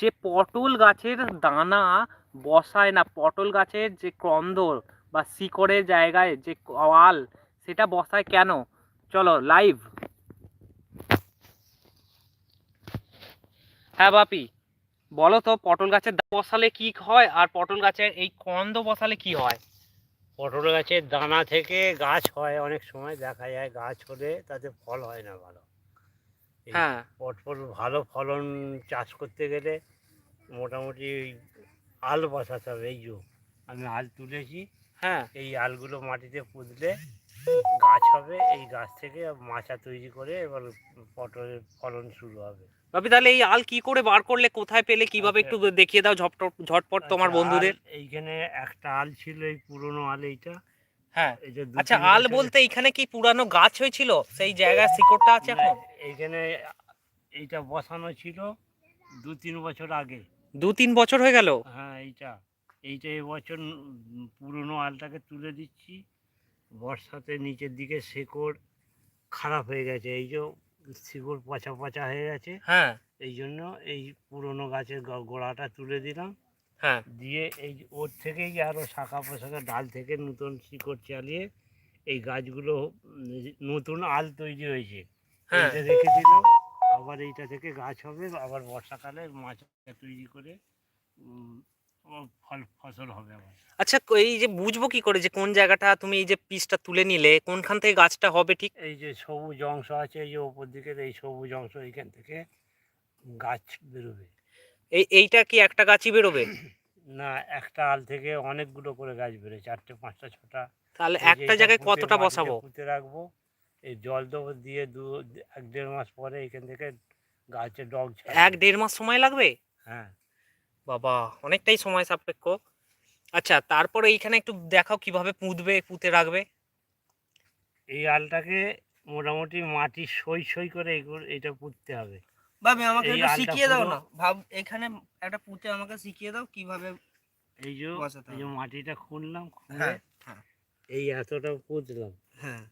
যে পটল গাছের দানা বসায় না, পটল গাছের যে কন্দ বা শিকড়ের জায়গায় যে আল সেটা বসায় কেন? চলো লাইভ হ্যাঁ বাপি, বলো তো, পটল গাছের বসালে কি হয় আর পটল গাছের এই কন্দ বসালে কি হয়? পটল গাছের দানা থেকে গাছ হয়, অনেক সময় দেখা যায় গাছ হলে তাতে ফল হয় না ভালো। হ্যাঁ। পটল ভালো ফলন চাষ করতে গেলে মোটামুটি আল বসাতে হবে এই যে আমি আল তুলেছি। হ্যাঁ। এই আলগুলো মাটিতে পুঁতলে গাছ হবে এই গাছ থেকে মাচা তৈরি করে এবার পটলের ফলন শুরু হবে। বাপি তাহলে এই আল কি করে বার করলে কোথায় পেলে কীভাবে একটু দেখিয়ে দাও ঝটপট ঝটপট তোমার আচ্ছা, বন্ধুদের। এইখানে একটা আল ছিল এই পুরনো আল এইটা। হ্যাঁ। এই যে আচ্ছা আল বলতে এখানে কি পুরানো গাছ হয়েছিল? সেই জায়গায় শিকড়টা আছে এখন? এইখানে এইটা বসানো ছিল দু তিন বছর আগে। দু তিন বছর হয়ে গেল? হ্যাঁ এইটা। এইটা এবছর পুরনো আলটাকে তুলে দিচ্ছি। বর্ষাতে নিচের দিকে শেকড় খারাপ হয়ে গেছে। এই যে শিকড় পচা পচা হয়ে গেছে। হ্যাঁ। এই জন্য এই পুরনো গাছের গোড়াটা তুলে দিলাম। হ্যাঁ। দিয়ে এই ওর থেকেই আরও শাখা পোশাখা ডাল থেকে নতুন শিকড় চালিয়ে এই গাছগুলো নতুন আল তৈরি হয়েছে। হ্যাঁ। রেখে দিলাম। আবার এইটা থেকে গাছ হবে আবার বর্ষাকালে মাছ তৈরি করে ফল ফসল হবে আবার। আচ্ছা এই যে বুঝব কি করে যে কোন জায়গাটা তুমি এই যে পিসটা তুলে নিলে কোনখান থেকে গাছটা হবে ঠিক? এই যে সবুজ অংশ আছে এই যে ওপর দিকের এই সবুজ অংশ এইখান থেকে গাছ বেরোবে। এই এইটা কি একটা গাছই বেরোবে? না একটা আল থেকে অনেকগুলো করে গাছ বেরোয় চারটে পাঁচটা ছটা। তাহলে একটা জায়গায় কতটা বসাবো? পুঁতে রাখব এই জল দেবো দিয়ে দু এক দেড় মাস পরে এখান থেকে গাছে ডগ এক দেড় মাস সময় লাগবে? হ্যাঁ। বাবা অনেকটাই সময় সাপেক্ষ। আচ্ছা তারপরে এইখানে একটু দেখাও কীভাবে পুঁতবে পুঁতে রাখবে। এই আলটাকে মোটামুটি মাটি সই সই করে এটা পুঁততে হবে। ভাবি আমাকে একটু শিখিয়ে দাও না। ভাব এখানে একটা পুঁতে আমাকে শিখিয়ে দাও কীভাবে এই যে এই যে মাটিটা খুঁড়লাম খুঁড়ে হ্যাঁ, হ্যাঁ। এই এতটা পুঁতলাম। হ্যাঁ।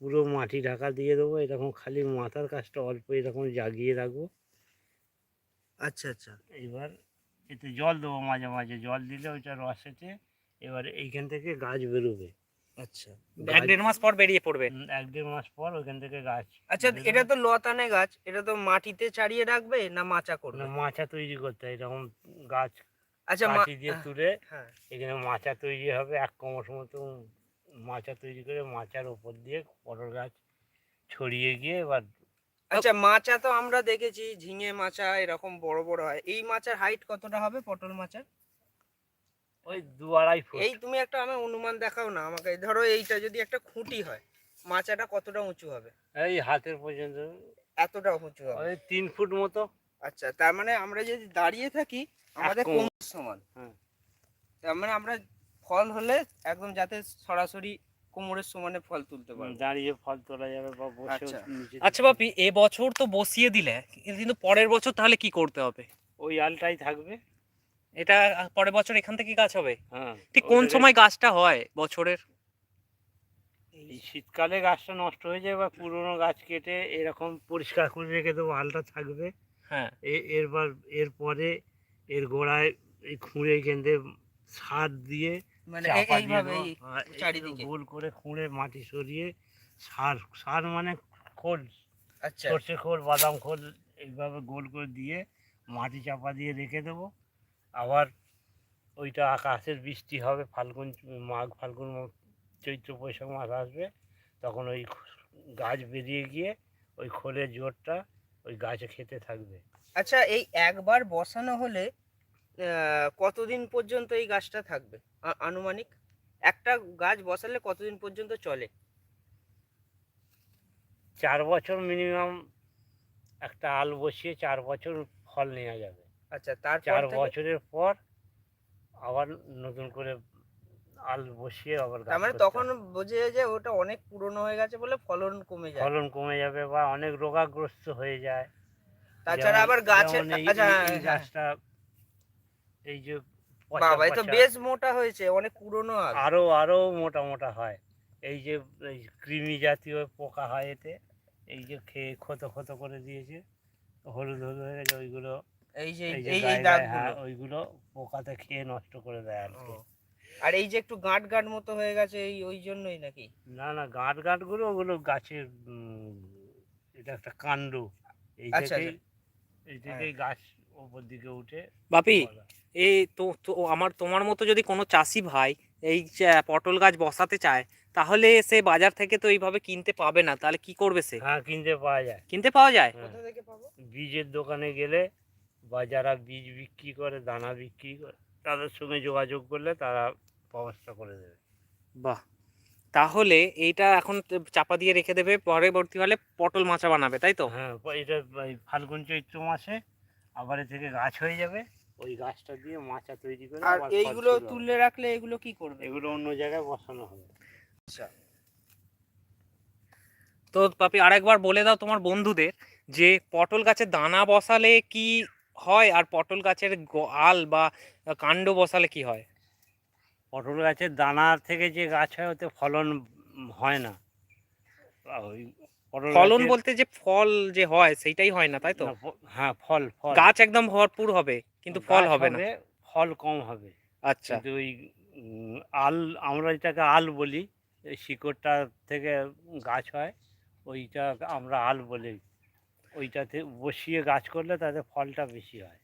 পুরো মাটি ঢাকা দিয়ে দেবো এরকম খালি মাথার কাজটা অল্প এরকম জাগিয়ে রাখব। আচ্ছা আচ্ছা। এবার এতে জল দেবো মাঝে মাঝে জল দিলে ওইটা রসেতে এবার এইখান থেকে গাছ বেরোবে। আচ্ছা। এক দেড় মাস পর বেরিয়ে পড়বে। এক দেড় মাস পর ওইখান থেকে গাছ আচ্ছা এটা তো লতানে গাছ এটা তো মাটিতে ছাড়িয়ে রাখবে না মাচা করবে? মাচা তৈরি করতে হয় এরকম গাছ আচ্ছা মা- কাঠি দিয়ে তুলে হ্যাঁ। এখানে মাচা তৈরি হবে এক কোমর মতো মাচা তৈরি করে মাচার ওপর দিয়ে পটল গাছ ছড়িয়ে গিয়ে এবার আচ্ছা মাচা তো আমরা দেখেছি ঝিঙে মাচা এরকম বড় বড় হয়। এই মাচার হাইট কতটা হবে পটল মাচার? ওই দু আড়াই ফুট। এই তুমি একটা আমার অনুমান দেখাও না আমাকে ধরো এইটা যদি একটা খুঁটি হয় মাচাটা কতটা উঁচু হবে? এই হাতের পর্যন্ত। এতটা উঁচু হবে। ওই তিন ফুট মতো। আচ্ছা তার মানে আমরা যদি দাঁড়িয়ে থাকি আমাদের কোমর। সমান। হ্যাঁ। তার মানে আমরা ফল হলে একদম যাতে সরাসরি কোমরের সমানে ফল তুলতে পারব। দাঁড়িয়ে ফল তোলা যাবে বা বসে আচ্ছা। আচ্ছা বাপি এ বছর তো বসিয়ে দিলে কিন্তু পরের বছর তাহলে কি করতে হবে? ওই আলটাই থাকবে। এটা পরের বছর এখান থেকে গাছ হবে? হ্যাঁ। ঠিক কোন সময় গাছটা হয় বছরের? এই শীতকালে গাছটা নষ্ট হয়ে যায় বা পুরনো গাছ কেটে এরকম পরিষ্কার করে রেখে দেবো আলটা থাকবে। হ্যাঁ। এ- এরবার এরপরে এর গোড়ায় এই খুঁড়ে কেন্দ্রে সার দিয়ে মানে। গোল করে খুঁড়ে মাটি সরিয়ে সার সার মানে খোল। আচ্ছা। সর্ষে খোল বাদাম খোল এইভাবে গোল করে দিয়ে মাটি চাপা দিয়ে রেখে দেবো। আবার ওইটা আকাশের বৃষ্টি হবে ফাল্গুন মাঘ ফাল্গুন চৈত্র বৈশাখ মাস আসবে তখন ওই গাছ বেরিয়ে গিয়ে ওই খোলের জোরটা ওই গাছে খেতে থাকবে। আচ্ছা এই একবার বসানো হলে কতদিন পর্যন্ত এই গাছটা থাকবে? আনুমানিক? একটা গাছ বসালে কতদিন পর্যন্ত চলে? চার বছর মিনিমাম একটা আল বসিয়ে চার বছর ফল নেওয়া যাবে। আচ্ছা তারপর চার বছরের পর আবার নতুন করে আল বসিয়ে আবার তার মানে তখন। বোঝা যে ওটা অনেক পুরনো হয়ে গেছে বলে ফলন কমে যায় ফলন কমে যাবে বা অনেক রোগাগ্রস্ত হয়ে যায় তাছাড়া আবার গাছে যেমন এই- আচ্ছা হ্যাঁ, হ্যাঁ। গাছটা এই যে বাবা তো বেশ মোটা হয়েছে অনেক পুরনো আরও আরও মোটা মোটা হয় এই যে কৃমি জাতীয় পোকা হয় এতে এই যে খেয়ে ক্ষত ক্ষত করে দিয়েছে হলুদ হলুদ হয়ে গেছে ওইগুলো এই যে এই যে দাগগুলো। হ্যাঁ ওইগুলো পোকাতে খেয়ে নষ্ট করে দেয় আর কি আর এই যে একটু গাঁট গাঁট মতো হয়ে গেছে এই ওই জন্যই নাকি? না না গাঁট গাঁটগুলো ওগুলো গাছের এটা একটা কাণ্ড। এই আচ্ছা, থেকেই এই থেকেই গাছ ওপর দিকে উঠে বাপি এই তো তো আমার তোমার মতো যদি কোনো চাষি ভাই এই পটল গাছ বসাতে চায় তাহলে সে বাজার থেকে তো এইভাবে কিনতে পাবে না তাহলে কি করবে সে? হ্যাঁ কিনতে পাওয়া যায়। কিনতে পাওয়া যায়? হ্যাঁ। কোথা থেকে পাবো? বীজের দোকানে গেলে বা যারা বীজ বিক্রি করে দানা বিক্রি করে তাদের সঙ্গে যোগাযোগ করলে তারা ব্যবস্থা করে দেবে। বাহ! তাহলে এইটা এখন চাপা দিয়ে রেখে দেবে পরবর্তী হলে পটল মাচা বানাবে তাই তো? হ্যাঁ এটা ফাল্গুন চৈত্র মাসে আবার এ থেকে গাছ হয়ে যাবে। ওই গাছটা দিয়ে মাচা তৈরি করে আর আবার ফল এইগুলো শুরু হবে। তুলে রাখলে এগুলো কি করবে? এগুলো অন্য জায়গায় বসানো হবে। আচ্ছা। তো পাপি আরেকবার বলে দাও তোমার বন্ধুদের যে পটল গাছে দানা বসালে কি হয়? আর পটল গাছের আল বা কাণ্ড বসালে কি হয়? পটল গাছের দানার থেকে যে গাছ হয় ওতে ফলন হয় না। ওই ফলন বলতে যে ফল যে হয় সেইটাই হয় না তাই তো? হ্যাঁ ফল ফল। গাছ একদম ভরপুর হবে কিন্তু ফল হবে না। ফল কম হবে। আচ্ছা। কিন্তু ওই আল আমরা যেটাকে আল বলি শিকড়টা থেকে গাছ হয় ওইটা আমরা আল বলি। ওইটাতে বসিয়ে গাছ করলে তাতে ফলটা বেশি হয়।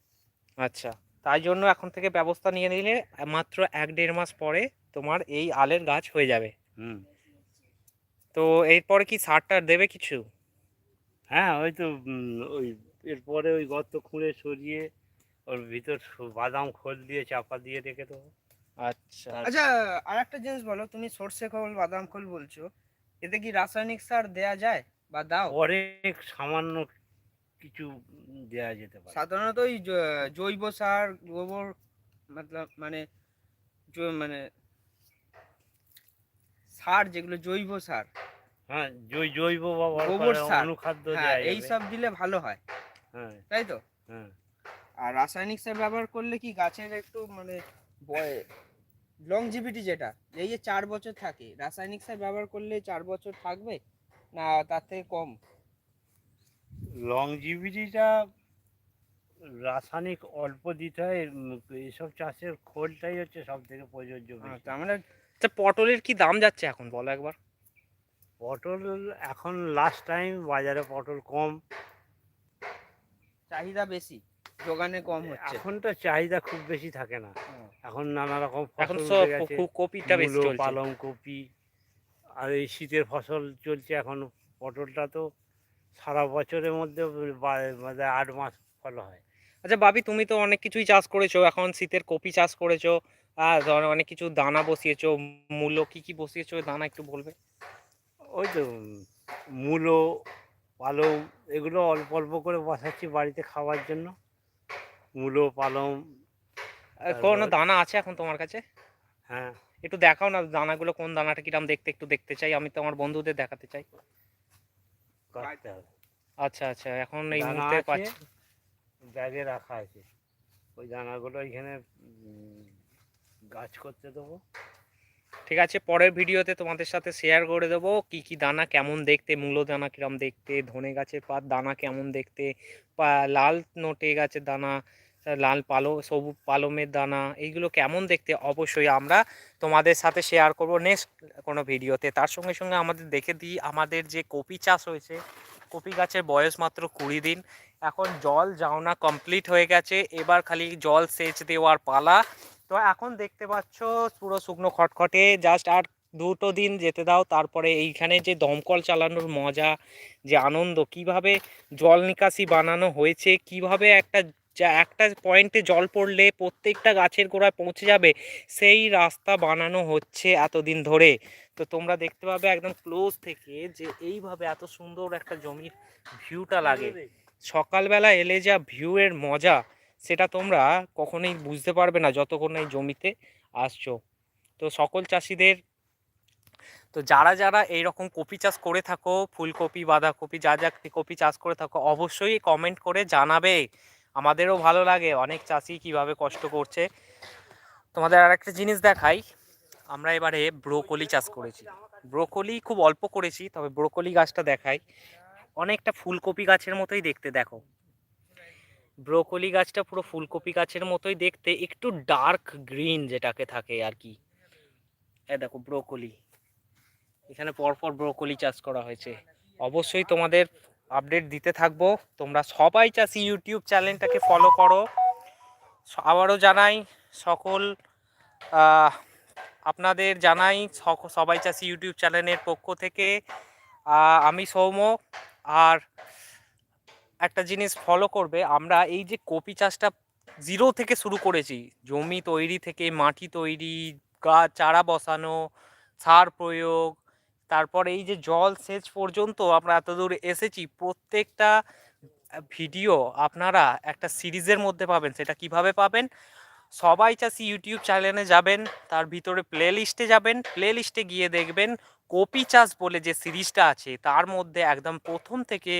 আচ্ছা তাই জন্য এখন থেকে ব্যবস্থা নিয়ে নিলে মাত্র এক দেড় মাস পরে তোমার এই আলের গাছ হয়ে যাবে। হুম। তো এরপরে কি সার টার দেবে কিছু? হ্যাঁ ওই তো ওই এরপরে ওই গর্ত খুঁড়ে সরিয়ে ওর ভিতর বাদাম খোল দিয়ে চাপা দিয়ে রেখে দেবো। আচ্ছা। আচ্ছা আর একটা জিনিস বলো তুমি সর্ষে খোল বাদাম খোল বলছো এতে কি রাসায়নিক সার দেয়া যায় বা দাও? অনেক সামান্য কিছু দেওয়া যেতে পারে। সাধারণত ওই জৈব সার গোবর মতলব মানে মানে সার যেগুলো জৈব সার। হ্যাঁ জৈব ব্যবহার গোবর সার। অনুখাদ্য হ্যাঁ এই সব দিলে ভালো হয়। হ্যাঁ। তাই তো? হ্যাঁ। আর রাসায়নিক সার ব্যবহার করলে কি গাছের একটু মানে লংজিভিটি যেটা এই যে চার বছর থাকে রাসায়নিক সার ব্যবহার করলে চার বছর থাকবে? না তার থেকে কম? লংজিভিটিটা রাসায়নিক অল্প দিতে হয় এইসব চাষের খোলটাই হচ্ছে সব থেকে প্রযোজ্য তার মানে আচ্ছা পটলের কি দাম যাচ্ছে এখন বলো একবার? পটল এখন লাস্ট টাইম বাজারে পটল কম। চাহিদা বেশি যোগানে কম হচ্ছে। এখন তো চাহিদা খুব বেশি থাকে না। এখন নানা রকম এখন সব কপিটা বেশি চলছে। পালং কপি আর এই শীতের ফসল চলছে এখন পটলটা তো সারা বছরের মধ্যে মানে আট মাস ফল হয়। আচ্ছা বাবি তুমি তো অনেক কিছুই চাষ করেছ। এখন শীতের কপি চাষ করেছ। আর অনেক কিছু দানা বসিয়েছো। মূলো কি কি বসিয়েছো? দানা একটু বলবে। ওই তো মূলো পালং এগুলো অল্প অল্প করে বসাচ্ছি বাড়িতে খাওয়ার জন্য। মূলো পালং কোনো দানা আছে এখন তোমার কাছে? হ্যাঁ। একটু দেখাও না দানাগুলো কোন দানাটা কিরাম দেখতে একটু দেখতে চাই। আমি তো আমার বন্ধুদের দেখাতে চাই। কাটতে হবে। আচ্ছা আচ্ছা এখন এই মুহূর্তে পাচ্ছি ব্যাগে রাখা আছে। ওই দানাগুলো এখানে গাছ করতে দেবো। ঠিক আছে পরের ভিডিওতে তোমাদের সাথে শেয়ার করে দেবো কি কি দানা কেমন দেখতে মূলো দানা কিরম দেখতে ধনে গাছের পাত দানা কেমন দেখতে বা লাল নোটে গাছের দানা লাল পালো, সবুজ পালমের দানা, এইগুলো কেমন দেখতে? অবশ্যই আমরা তোমাদের সাথে শেয়ার করব নেক্সট কোনো ভিডিওতে তার সঙ্গে সঙ্গে আমাদের দেখে দিই, আমাদের যে কপি চাষ হয়েছে, কপি গাছের বয়স মাত্র কুড়ি দিন। এখন জল যাওনা কমপ্লিট হয়ে গেছে, এবার খালি জল সেচ দেওয়ার পালা। তো এখন দেখতে পাচ্ছ, পুরো শুকনো খটখটে জাস্ট আর দুটো দিন যেতে দাও, তারপরে এইখানে যে দমকল চালানোর মজা, যে আনন্দ, কীভাবে জল নিকাশি বানানো হয়েছে, কীভাবে একটা যা একটা পয়েন্টে জল পড়লে প্রত্যেকটা গাছের গোড়ায় পৌঁছে যাবে সেই রাস্তা বানানো হচ্ছে এতদিন ধরে। তো তোমরা দেখতে পাবে একদম ক্লোজ থেকে যে এইভাবে এত সুন্দর একটা জমির ভিউটা লাগে। সকালবেলা এলে যা ভিউয়ের মজা সেটা তোমরা কখনোই বুঝতে পারবে না যতক্ষণ এই জমিতে আসছো। তো সকল চাষিদের তো যারা যারা এই রকম কপি চাষ করে থাকো ফুলকপি বাঁধাকপি যা যা কপি চাষ করে থাকো অবশ্যই কমেন্ট করে জানাবে। আমাদেরও ভালো লাগে, অনেক চাষি কীভাবে কষ্ট করছে। তোমাদের আর একটা জিনিস দেখাই, আমরা এবারে ব্রোকলি চাষ করেছি। ব্রোকলি খুব অল্প করেছি, তবে ব্রোকলি গাছটা দেখাই। অনেকটা ফুলকপি গাছের মতোই দেখতে, দেখো। ব্রোকলি গাছটা পুরো ফুলকপি গাছের মতোই দেখতে, একটু ডার্ক গ্রিন যেটাকে থাকে আর কি। এ দেখো ব্রোকলি। এখানে পরপর ব্রোকলি চাষ করা হয়েছে। অবশ্যই তোমাদের আপডেট দিতে থাকব। তোমরা সবাই চাষি ইউটিউব চ্যানেলটাকে ফলো করো। আবারও জানাই, সকল আপনাদের জানাই সবাই চাষি ইউটিউব চ্যানেলের পক্ষ থেকে। আমি সৌম্য, আর একটা জিনিস ফলো করবে, আমরা এই যে কপি চাষটা জিরো থেকে শুরু করেছি, জমি তৈরি থেকে মাটি তৈরি গাছ চারা বসানো, সার প্রয়োগ তারপর এই যে জল সেচ পর্যন্ত আমরা এতদূর এসেছি, প্রত্যেকটা ভিডিও আপনারা একটা সিরিজের মধ্যে পাবেন, সেটা কীভাবে পাবেন? সবাই চাষি ইউটিউব চ্যানেলে যাবেন, তার ভিতরে প্লে লিস্টে যাবেন প্লে লিস্টে গিয়ে দেখবেন কপি চাষ বলে যে সিরিজটা আছে, তার মধ্যে একদম প্রথম থেকে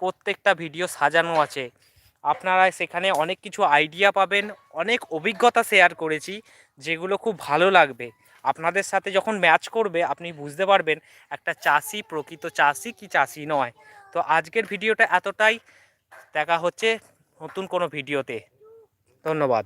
প্রত্যেকটা ভিডিও সাজানো আছে। আপনারা সেখানে অনেক কিছু আইডিয়া পাবেন, অনেক অভিজ্ঞতা শেয়ার করেছি, যেগুলো খুব ভালো লাগবে। আপনাদের সাথে যখন ম্যাচ করবে, আপনি বুঝতে পারবেন একটা চাষি প্রকৃত চাষি কি চাষি নয়। তো আজকের ভিডিওটা এতটাই। দেখা হচ্ছে নতুন কোনো ভিডিওতে ধন্যবাদ।